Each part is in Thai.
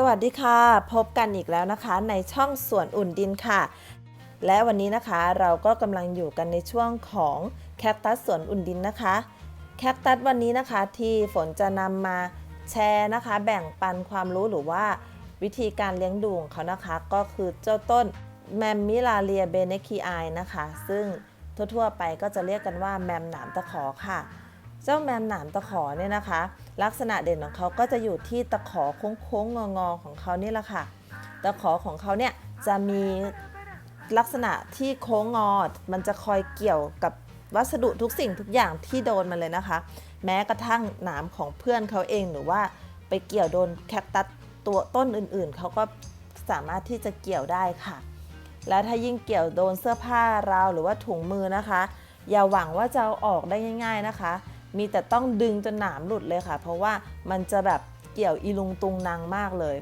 สวัสดีค่ะ พบกันอีกแล้วนะคะ ในช่องสวนอุ่นดินค่ะ และวันนี้นะคะเราก็กำลังอยู่กันในช่วงของแคคตัสสวนอุ่นดินนะคะ แคคตัสวันนี้นะคะที่ฝนจะนำมาแชร์นะคะ แบ่งปันความรู้หรือว่าวิธีการเลี้ยงดูของเขานะคะ ก็คือเจ้าต้นแมมมิลาเรียเบเนคีไอนะคะ ซึ่งทั่วๆไปก็จะเรียกกันว่าแมมหนามตะขอค่ะ เจ้าแมมหนามตะขอเนี่ยนะคะ ลักษณะเด่นของเขาก็จะอยู่ที่ตะขอโค้งๆงอๆของเขานี่แหละค่ะ ตะขอของเขาเนี่ยจะมีลักษณะที่โค้งงอ มันจะคอยเกี่ยวกับวัสดุทุกสิ่งทุกอย่างที่โดนมันเลยนะคะ แม้กระทั่งหนามของเพื่อนเขาเองหรือว่าไปเกี่ยวโดนแคคตัสตัวต้นอื่นๆ เขาก็สามารถที่จะเกี่ยวได้ค่ะ และถ้ายิ่งเกี่ยวโดนเสื้อผ้าเราหรือว่าถุงมือนะคะ อย่าหวังว่าจะเอาออกได้ง่าย ๆนะคะ มีแต่ต้องดึงจนหนามหลุดเลยค่ะ เพราะว่ามันจะแบบเกี่ยวอีลุงตุงนางมากเลย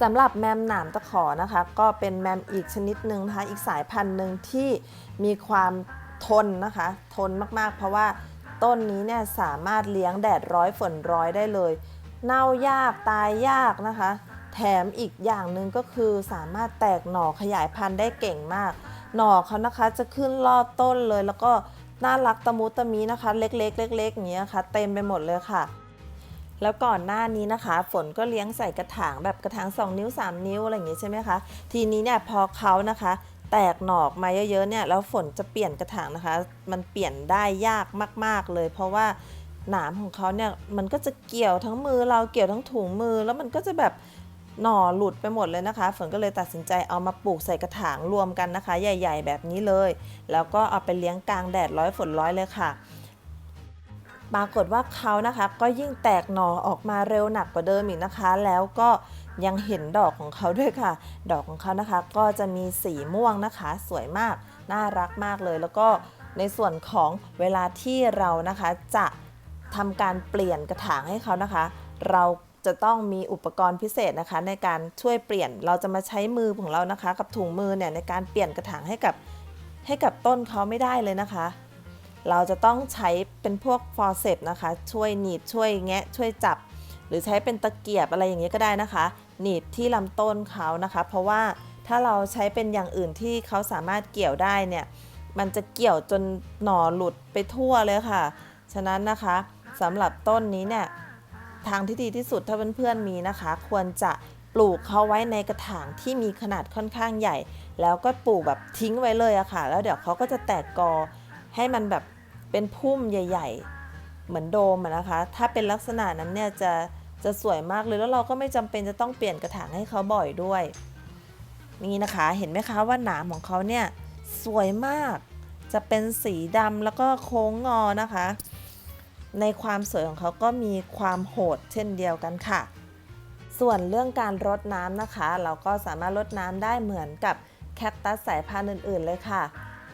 สำหรับแมมหนามตะขอนะคะ ก็เป็นแมมอีกชนิดหนึ่งนะคะอีกสายพันธุ์หนึ่งที่มีความทนนะคะ ทนมากๆ เพราะว่าต้นนี้เนี่ยสามารถเลี้ยงแดดร้อยฝนร้อยได้เลย เน่ายากตายยากนะคะ แถมอีกอย่างหนึ่งก็คือสามารถแตกหน่อขยายพันธุ์ได้เก่งมาก หน่อเขานะคะจะขึ้นรอบต้นเลยแล้วก็ น่ารักตะมุตะมีนะคะ เล็กๆเล็กๆอย่างเงี้ยค่ะเต็มไปหมดเลยค่ะ แล้วก่อนหน้านี้นะคะ ฝนก็เลี้ยงใส่กระถางแบบกระถาง 2 นิ้ว 3 นิ้วอะไรอย่างงี้ใช่ไหมคะทีนี้เนี่ยพอเขานะคะ แตกหนอกมาเยอะๆเนี่ยแล้วฝนจะเปลี่ยนกระถางนะคะ มันเปลี่ยนได้ยากมาก ๆเลย เพราะว่าหนามของเขาเนี่ยมันก็จะเกี่ยวทั้งมือเราเกี่ยวทั้งถุงมือแล้วมันก็จะแบบ หน่อหลุดไปหมดเลยนะคะฝนก็เลยตัดสินใจเอามาปลูกใส่กระถางรวมกันนะคะ ใหญ่ ๆ แบบนี้เลย แล้วก็เอาไปเลี้ยงกลางแดดร้อยฝนร้อยเลยค่ะปรากฏว่าเขานะคะก็ยิ่งแตกหน่อออกมาเร็วหนักกว่าเดิมอีกนะคะ แล้วก็ยังเห็นดอกของเขาด้วยค่ะ ดอกของเขานะคะก็จะมีสีม่วงนะคะ สวยมากน่ารักมากเลย แล้วก็ในส่วนของเวลาที่เรานะคะจะทำการเปลี่ยนกระถางให้เขานะคะ เรา จะต้องมีอุปกรณ์พิเศษนะคะ ในการช่วยเปลี่ยนเราจะมาใช้มือของเรานะคะ กับถุงมือเนี่ยในการเปลี่ยนกระถางให้กับให้กับต้นเขาไม่ได้เลยนะคะ เราจะต้องใช้เป็นพวกฟอร์เซปนะคะ ช่วยหนีบช่วยแงะ ช่วยจับ หรือใช้เป็นตะเกียบอะไรอย่างเงี้ยก็ได้นะคะ หนีบที่ลำต้นเขานะคะ เพราะว่าถ้าเราใช้เป็นอย่างอื่นที่เขาสามารถเกี่ยวได้เนี่ยมันจะเกี่ยวจนหน่อหลุดไปทั่วเลยค่ะ ฉะนั้นนะคะสำหรับต้นนี้เนี่ย ทางที่ดีที่สุดถ้าเพื่อนๆมีนะคะ ควรจะปลูกเขาไว้ในกระถางที่มีขนาดค่อนข้างใหญ่ แล้วก็ปลูกแบบทิ้งไว้เลยอะค่ะ แล้วเดี๋ยวเขาก็จะแตกกอให้มันแบบเป็นพุ่มใหญ่ ๆ เหมือนโดมนะคะ ถ้าเป็นลักษณะนั้นเนี่ยจะจะสวยมากเลยแล้วเราก็ไม่จำเป็นจะต้องเปลี่ยนกระถางให้เขาบ่อยด้วย นี่นะคะเห็นไหมคะว่าหนามของเขาเนี่ยสวยมาก จะเป็นสีดำแล้วก็โค้งงอนะคะ ในความสวยของเขาก็มีความโหดเช่นเดียวกันค่ะ ส่วนเรื่องการรดน้ำนะคะ เราก็สามารถรดน้ำได้เหมือนกับแคคตัสสายพันธุ์อื่น ๆ เลยค่ะ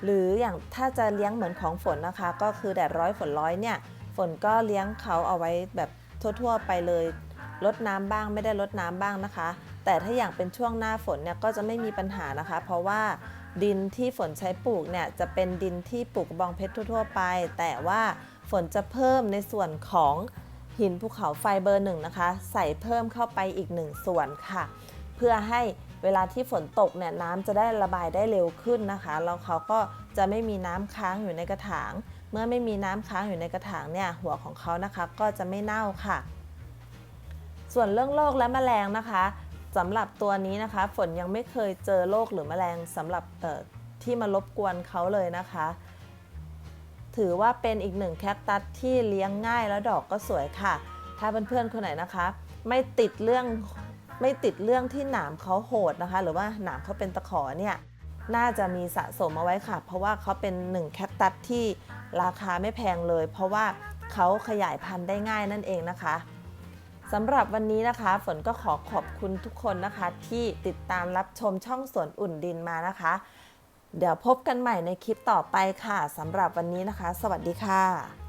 หรืออย่างถ้าจะเลี้ยงเหมือนของฝนนะคะ ก็คือแดดร้อยฝนร้อยเนี่ย ฝนก็เลี้ยงเขาเอาไว้แบบทั่ว ๆ ไปเลยรดน้ำบ้างไม่ได้รดน้ำบ้างนะคะ แต่ถ้าอย่างเป็นช่วงหน้าฝนเนี่ยก็จะไม่มีปัญหานะคะ เพราะว่า ดินที่ฝนใช้ปลูกเนี่ยจะเป็นดินที่ปลูกกระบองเพชรทั่ว ๆ ไป แต่ว่าฝนจะเพิ่มในส่วนของหินภูเขาไฟเบอร์หนึ่งนะคะ ใส่เพิ่มเข้าไปอีกหนึ่งส่วนค่ะ เพื่อให้เวลาที่ฝนตกเนี่ยน้ำจะได้ระบายได้เร็วขึ้นนะคะแล้วเขาก็จะไม่มีน้ำค้างอยู่ในกระถาง เมื่อไม่มีน้ำค้างอยู่ในกระถางเนี่ยหัวของเขานะคะก็จะไม่เน่าค่ะ ส่วนเรื่องโรคและแมลงนะคะ สำหรับตัวนี้นะคะ ฝนยังไม่เคยเจอโรคหรือแมลงสำหรับที่มารบกวนเขาเลยนะคะ ถือว่าเป็นอีกหนึ่งแคคตัสที่เลี้ยงง่ายแล้วดอกก็สวยค่ะ ถ้าเพื่อนๆคนไหนนะคะ ไม่ติดเรื่องไม่ติดเรื่องที่หนามเขาโหดนะคะ หรือว่าหนามเขาเป็นตะขอเนี่ยน่าจะมีสะสมเอาไว้ค่ะ เพราะว่าเขาเป็นหนึ่งแคคตัสที่ราคาไม่แพงเลย เพราะว่าเขาขยายพันธุ์ได้ง่ายนั่นเองนะคะ สำหรับวันนี้นะคะ ฝนก็ขอขอบคุณทุกคนนะคะ ที่ติดตามรับชมช่องสวนอุ่นดินมานะคะ เดี๋ยวพบกันใหม่ในคลิปต่อไปค่ะสำหรับวันนี้นะคะ สวัสดีค่ะ